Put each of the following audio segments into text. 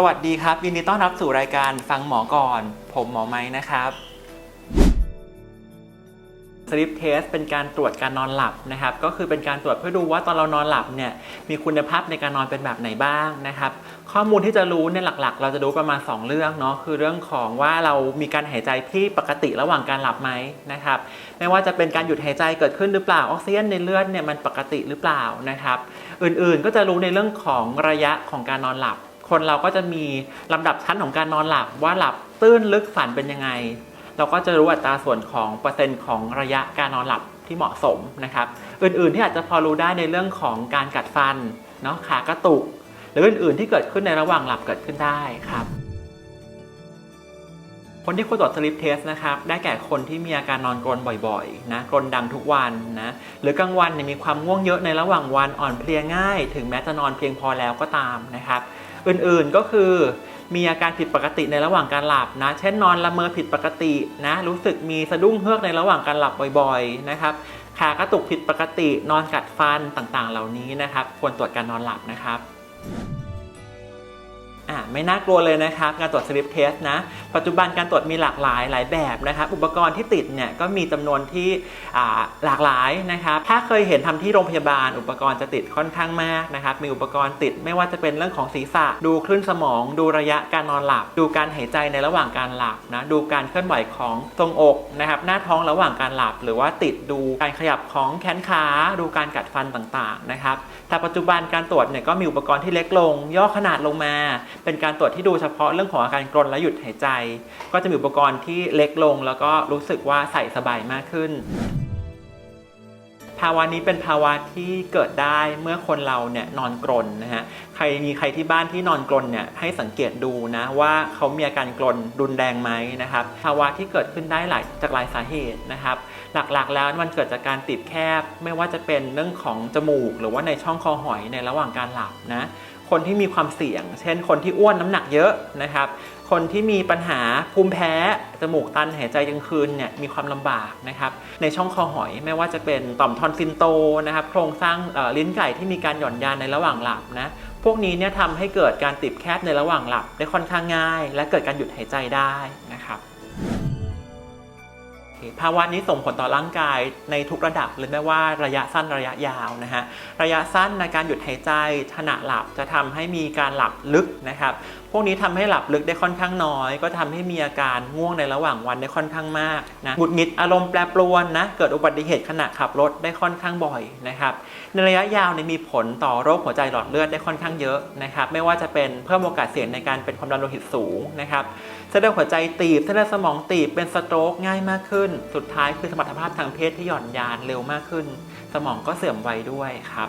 สวัสดีครับ ยินดีต้อนรับสู่รายการฟังหมอก่อน ผมหมอไม้นะครับสลิปเทสเป็นการตรวจการนอนหลับนะครับ ก็คือเป็นการตรวจเพื่อดูว่าตอนเรานอนหลับเนี่ยมีคุณภาพในการนอนเป็นแบบไหนบ้างนะครับ ข้อมูลที่จะรู้เนี่ยหลักๆ เราจะรู้ประมาณ 2 เรื่องเนาะคือเรื่องของว่าเรามีการหายใจที่ปกติระหว่างการหลับไหมนะครับ ไม่ว่าจะเป็นการหยุดหายใจเกิดขึ้นหรือเปล่าออกซิเจนในเลือดเนี่ยมันปกติหรือเปล่านะครับ อื่นๆก็จะรู้ในเรื่องของระยะของการนอนหลับ คนเราก็จะมีลำดับชั้นของการนอนหลับว่าหลับตื้นลึกฝันเป็นยังไง เราก็จะรู้อัตราส่วนของเปอร์เซ็นต์ของระยะการนอนหลับที่เหมาะสมนะครับ อื่นๆที่อาจจะพอรู้ได้ในเรื่องของการกัดฟันเนาะขากระตุก หรืออื่นๆที่เกิดขึ้นในระหว่างหลับเกิดขึ้นได้ครับ คนที่ควรตรวจสลิปเทสนะครับ ได้แก่คนที่มีอาการนอนกรนบ่อยๆ นะกรนดังทุกวันนะ หรือกลางวันเนี่ยมีความง่วงเยอะในระหว่างวันอ่อนเพลียง่าย ถึงแม้จะนอนเพียงพอแล้วก็ตามนะครับ อื่นๆก็คือมีอาการผิดปกติในระหว่างการหลับนะ เช่นนอนละเมอผิดปกตินะ รู้สึกมีสะดุ้งเฮือกในระหว่างการหลับบ่อยๆ นะครับ ขากระตุกผิดปกติ นอนกัดฟันต่างๆ เหล่านี้นะครับ ควรตรวจการนอนหลับนะครับ อ่าไม่น่ากลัวเลยนะครับการตรวจสลิปเทสนะ ปัจจุบันการตรวจมีหลากหลายหลายแบบนะครับ อุปกรณ์ที่ติดเนี่ยก็มีจำนวนที่อ่าหลากหลายนะครับ ถ้าเคยเห็นทำที่โรงพยาบาล อุปกรณ์จะติดค่อนข้างมากนะครับ มีอุปกรณ์ติดไม่ว่าจะเป็นเรื่องของศีรษะ ดูคลื่นสมอง ดูระยะการนอนหลับ ดูการหายใจในระหว่างการหลับนะดูการเคลื่อนไหวของทรงอกนะครับหน้าท้องระหว่างการหลับ หรือว่าติดดูการขยับของแขนขาดูการกัดฟันต่างๆนะครับแต่ปัจจุบันการตรวจเนี่ยก็มีอุปกรณ์ที่เล็กลง ย่อขนาดลงมาเป็นการตรวจที่ดูเฉพาะเรื่องของอาการกรนและหยุดหายใจ ก็จะมีอุปกรณ์ที่เล็กลง แล้วก็รู้สึกว่าใส่สบายมากขึ้น ภาวะนี้เป็นภาวะที่เกิดได้เมื่อคนเราเนี่ยนอนกรนนะฮะใครมีใครที่บ้านที่นอนกรนเนี่ยให้สังเกตดูนะว่าเขามีอาการกรนรุนแรงไหมนะครับภาวะที่เกิดขึ้นได้หลายจากหลายสาเหตุนะครับ หลักๆแล้วมันเกิดจากการติดแคบไม่ว่าจะเป็นเรื่องของจมูก หรือว่าในช่องคอหอยในระหว่างการหลับนะคนที่มีความเสี่ยง เช่น คนที่อ้วนน้ำหนักเยอะนะครับ คนที่มีปัญหาภูมิแพ้ จมูกตันหายใจกลางคืนเนี่ยมีความลำบากนะครับในช่องคอหอยไม่ว่าจะเป็นต่อมทอนซิลโตนะครับโครงสร้างลิ้นไก่ที่มีการหย่อนยานในระหว่างหลับนะพวกนี้เนี่ยทำให้เกิดการติดแคบในระหว่างหลับได้ค่อนข้างง่าย และเกิดการหยุดหายใจได้ ภาวะนี้ส่งผลต่อร่างกายในทุกระดับเลยไม่ว่าระยะสั้นระยะยาวนะฮะระยะสั้นในการหยุดหายใจขณะหลับจะทำให้มีการหลับลึกนะครับพวกนี้ทำให้หลับลึกได้ค่อนข้างน้อย ก็ทำให้มีอาการง่วงในระหว่างวันได้ค่อนข้างมากนะหงุดหงิดอารมณ์แปรปรวนนะเกิดอุบัติเหตุขณะขับรถได้ค่อนข้างบ่อยนะครับในระยะยาวเนี่ยมีผลต่อโรคหัวใจหลอดเลือดได้ค่อนข้างเยอะนะครับไม่ว่าจะเป็นเพิ่มโอกาสเสี่ยงในการเป็นความดันโลหิตสูงนะครับเส้นเลือดหัวใจตีบเส้นเลือดสมองตีบเป็นสโตรกง่ายมากขึ้นสุดท้ายคือสมรรถภาพทางเพศที่หย่อนยานเร็วมากขึ้น สมองก็เสื่อมไวด้วยครับ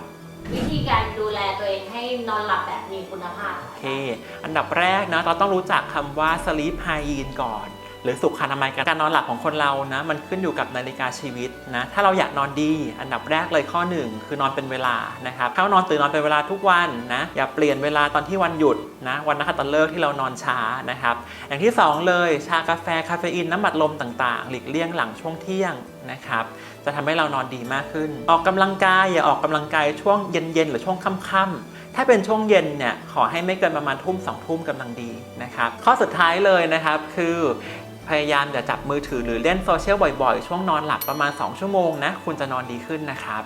วิธีการดูแลตัวเองให้นอนหลับแบบมีคุณภาพ โอเค อันดับแรกนะเราต้องรู้จักคำว่า sleep hygiene ก่อน หรือสุขอนามัยการนอนหลับของคนเรานะมันขึ้นอยู่กับนาฬิกาชีวิตนะถ้าเราอยากนอนดีอันดับแรกเลยข้อหนึ่งคือนอนเป็นเวลานะครับเข้านอนตื่นนอนเป็นเวลาทุกวันนะอย่าเปลี่ยนเวลาตอนที่วันหยุดนะวันนักขัตฤกษ์ที่เรานอนช้านะครับอย่างที่สองเลยชากาแฟคาเฟอีนน้ำบัดลมต่างๆ หลีกเลี่ยงหลังช่วงเที่ยง นะครับ จะทำให้เรานอนดีมากขึ้น ออกกำลังกายอย่าออกกำลังกายช่วงเย็นๆหรือช่วงค่ำๆถ้าเป็นช่วงเย็นเนี่ยขอให้ไม่เกินประมาณทุ่มสองทุ่มกำลังดีนะครับ ข้อสุดท้ายเลยนะครับคือพยายามอย่าจับมือถือหรือเล่นโซเชียลบ่อยๆ ช่วงนอนหลับประมาณ 2 ชั่วโมงนะ คุณจะนอนดีขึ้นนะครับ